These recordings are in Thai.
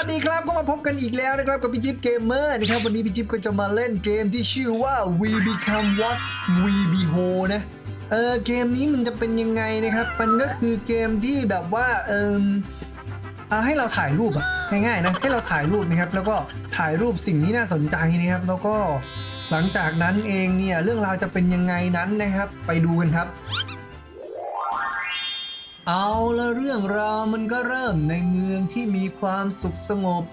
วัสดีครับก็มาพบกันอีกแล้วนะครับกับพี่จิ๊บเกมเมอร์นะครับวันนี้พี่จิ๊บก็จะมาเล่นเกมที่ชื่อว่า We Become What We Behold นะเออเกมนี้มันจะเป็นยังไงนะครับ มันก็คือเกมที่แบบว่าเออเอาให้เราถ่ายรูปอะง่ายๆนะให้เราถ่ายรูปนะครับ แล้วก็ถ่ายรูปสิ่งที่น่าสนใจนะครับ แล้วก็หลังจากนั้นเองเนี่ยเรื่องราวจะเป็นยังไงนั้นนะครับ ไปดูกันครับ เอาละเรื่องราวมันก็เริ่มในเมืองที่มีความสุขสงบ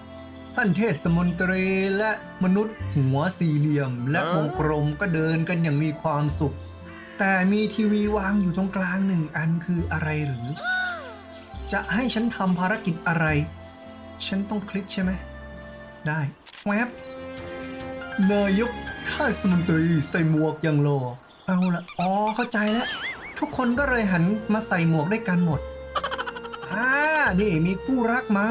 ท่านเทศมนตรีและมนุษย์หัวสี่เหลี่ยม และวงกลมก็เดินกันอย่างมีความสุข แต่มีทีวีวางอยู่ตรงกลางหนึ่งอันคืออะไรหรือ จะให้ฉันทำภารกิจอะไร ฉันต้องคลิกใช่ไหม ได้แวบนายกเทศมนตรีใส่หมวกอย่างหล่อเอาละอ๋อเข้าใจแล้ว ทุกคนก็เลยหันมาใส่หมวกด้วยกันหมด อ่า นี่มีคู่รักมา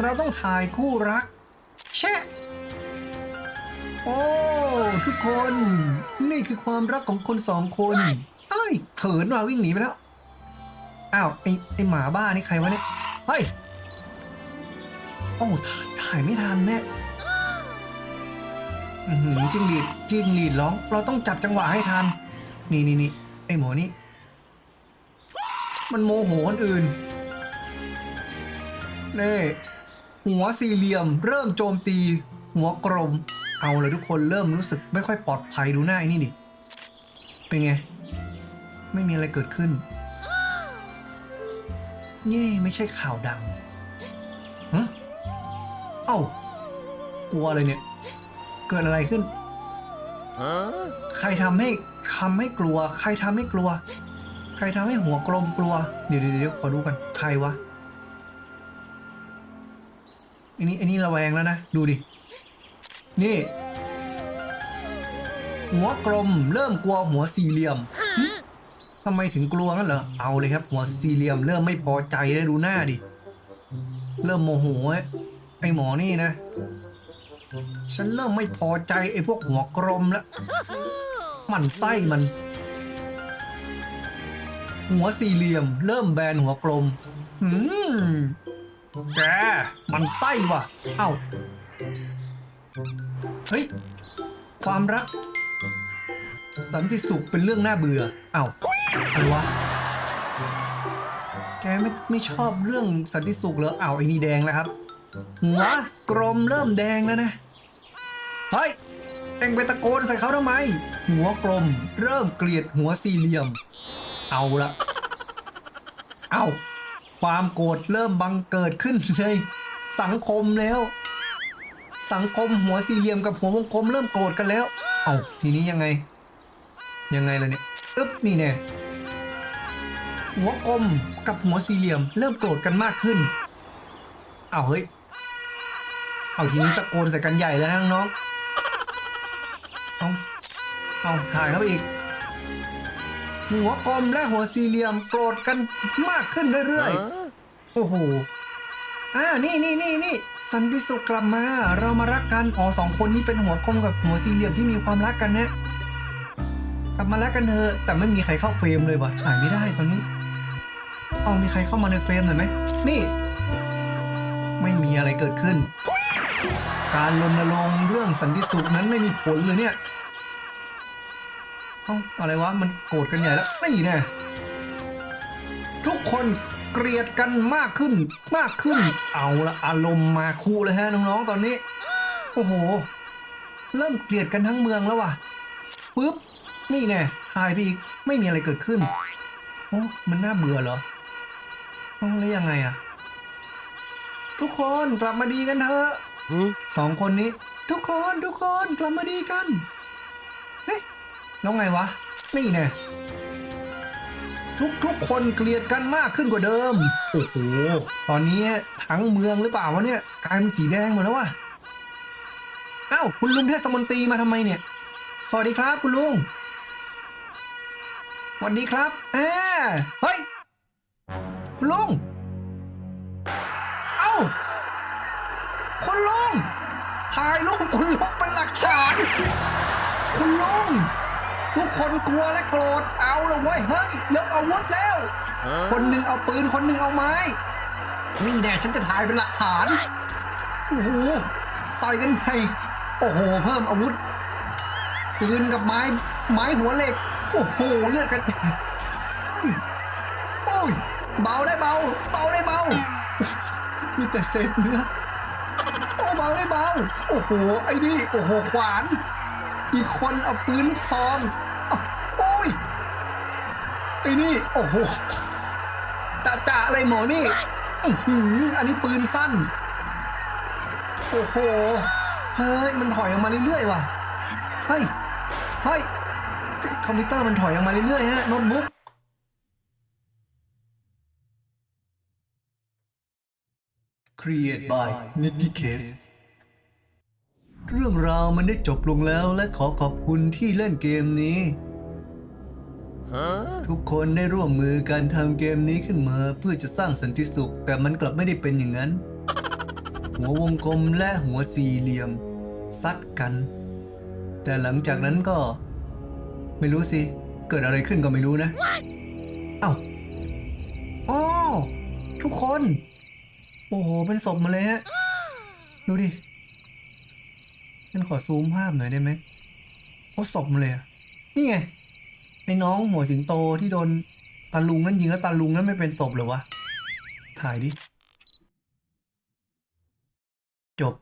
เราต้องถ่ายคู่รัก แชะ โอ้ ทุกคน นี่คือความรักของคนสองคนเอ้ย เขินว่ะวิ่งหนีไปแล้ว อ้าว ไอไอหมาบ้านี่ใครวะเนี่ย เฮ้ย โอ้ถ่ายไม่ทันแน่อือหือจิงหรีดจิงหรีดร้อง เราต้องจับจังหวะให้ทัน นี่นี่นี่ อหมอนี่มันโมโหคนอื่นนี่หัวสี่เหลี่ยม เริ่มโจมตี หัวกลม เอาเลยทุกคนเริ่มรู้สึกไม่ค่อยปลอดภัยดูหน้าไอ้นี่ดิ เป็นไง ไม่มีอะไรเกิดขึ้น เย่ไม่ใช่ข่าวดังฮะเอ้ากลัวอะไรเนี่ย เกิดอะไรขึ้น ใครทำให้ ทำให้กลัว ใครทำให้กลัว ใครทำให้หัวกลมกลัว เดี๋ยวเดี๋ยวเดี๋ยวขอดูกันใครวะไอันนี้ไอันนี้ระแวงแล้วนะ ดูดิ นี่ หัวกลมเริ่มกลัวหัวสี่เหลี่ยมทำไมถึงกลัวงั้นเหรอ เอาเลยครับ หัวสี่เหลี่ยมเริ่มไม่พอใจแล้วดูหน้าดิ เริ่มโมโหไอ้หมอนี่นะ ฉันเริ่มไม่พอใจไอ้พวกหัวกลมแล้ว มันไส้มัน หัวสี่เหลี่ยม เริ่มแบนหัวกลมหืมแกมันไส้ว่ะ เอ้า เฮ้ย ความรัก สันติสุขเป็นเรื่องน่าเบื่อ เอ้าอะไรวะ แกไม่ไม่ชอบเรื่องสันติสุขเหรอเอ้าไอ้นี่แดงแล้วครับหัวกลมเริ่มแดงแล้วนะ เฮ้ย เองไปตะโกนใส่เขาทำไม หัวกลม เริ่มเกลียดหัวสี่เหลี่ยม เอาละ เอาความโกรธเริ่มบังเกิดขึ้นในสังคมแล้ว สังคมหัวสี่เหลี่ยมกับหัววงกลมเริ่มโกรธกันแล้ว เอาทีนี้ยังไง ยังไงล่ะเนี่ยอึ๊บนี่แน่หัวกลมกับหัวสี่เหลี่ยม เริ่มโกรธกันมากขึ้น เอาเฮ้ย เอาทีนี้ตะโกนใส่กันใหญ่แล้วน้อง เอาเอาถ่ายเข้าไปอีก หัวกลมและหัวสี่เหลี่ยมโกรธกันมากขึ้นเรื่อยๆ โอ้โห อ่า นี่นี่นี่นี่ สันติสุขกลับมา เรามารักกันอ๋อสองคนนี้เป็นหัวกลมกับหัวสี่เหลี่ยมที่มีความรักกันนะ กลับมารักกันเถอะ แต่ไม่มีใครเข้าเฟรมเลยว่ะ ถ่ายไม่ได้ตอนนี้ เอามีใครเข้ามาในเฟรมหน่อยไหม นี่ ไม่มีอะไรเกิดขึ้น การรณรงค์เรื่องสันติสุขนั้นไม่มีผลเลยเนี่ย เอ้าอะไรวะ มันโกรธกันใหญ่แล้วนี่แน่ทุกคนเกลียดกันมากขึ้นมากขึ้น เอาละอารมณ์มาคูเลยฮะน้องๆตอนนี้ โอ้โห เริ่มเกลียดกันทั้งเมืองแล้วว่ะปุ๊บนี่แน่หายไปอีกไม่มีอะไรเกิดขึ้นโอ้มันน่าเบื่อเหรอเอ้าแล้วยังไงอะทุกคนกลับมาดีกันเถอะสองคนนี้ ทุกคนทุกคนกลับมาดีกันเฮ้ย แล้วไงวะ นี่แน่ทุกทุกคนเกลียดกันมากขึ้นกว่าเดิม โอ้โห ตอนนี้ทั้งเมืองหรือเปล่าวะเนี่ยกลายเป็นสีแดงหมดแล้ววะอ้าวคุณลุงเทศมนตรีมาทำไมเนี่ย สวัสดีครับคุณลุงสวัสดีครับแอาเฮ้ย คุณลุง เอ้า คุณลุงถ่ายรูปคุณลุงเป็นหลักฐาน คุณลุง ทุกคนกลัวและโกรธเอาละเว้ยเฮ้ยยกอาวุธแล้ว คนหนึ่งเอาปืนคนหนึ่งเอาไม้ นี่แน่ฉันจะถ่ายเป็นหลักฐานโอ้โหใส่กันไงโอ้โห เพิ่มอาวุธปืนกับไม้ ไม้หัวเหล็ก โอ้โหเลือดกระจายอุ้ยโอ้ยเบาได้เบา เบาได้เบา มีแต่เศษเนื้อโอ้เบาได้เบา โอ้โหไอ้นี่โอ้โหขวาน อีกคนเอาปืนซองอ้าวโอ้ยไอ้ นี่โอ้โหจะจะอะไรหมอนี่อื้อหืออันนี้ปืนสั้น โอ้โห เฮ้ย มันถอยออกมาเรื่อยๆว่ะ เฮ้ย เฮ้ย คอมพิวเตอร์มันถอยออกมาเรื่อยๆฮะโน้ตบุ๊ก Create by Nicky Case เรื่องราวมันได้จบลงแล้วและขอขอบคุณที่เล่นเกมนี้ ทุกคนได้ร่วมมือกันทำเกมนี้ขึ้นมาเพื่อจะสร้างสันติสุข แต่มันกลับไม่ได้เป็นอย่างนั้น หัววงกลมและหัวสี่เหลี่ยม ซัดกัน แต่หลังจากนั้นก็ ไม่รู้สิ เกิดอะไรขึ้นก็ไม่รู้นะ เอ้าอ๋อทุกคน โอ้โห เป็นศพมาเลยฮะ ดูดิฉันขอซูมภาพหน่อยได้ไหมโอ้ศพมาเลยอะนี่ไง ไอ้น้องหัวสิงโตที่โดนตาลุงนั่นยิงแล้วตาลุงนั่นไม่เป็นศพเหรอวะ ถ่ายดิ จบ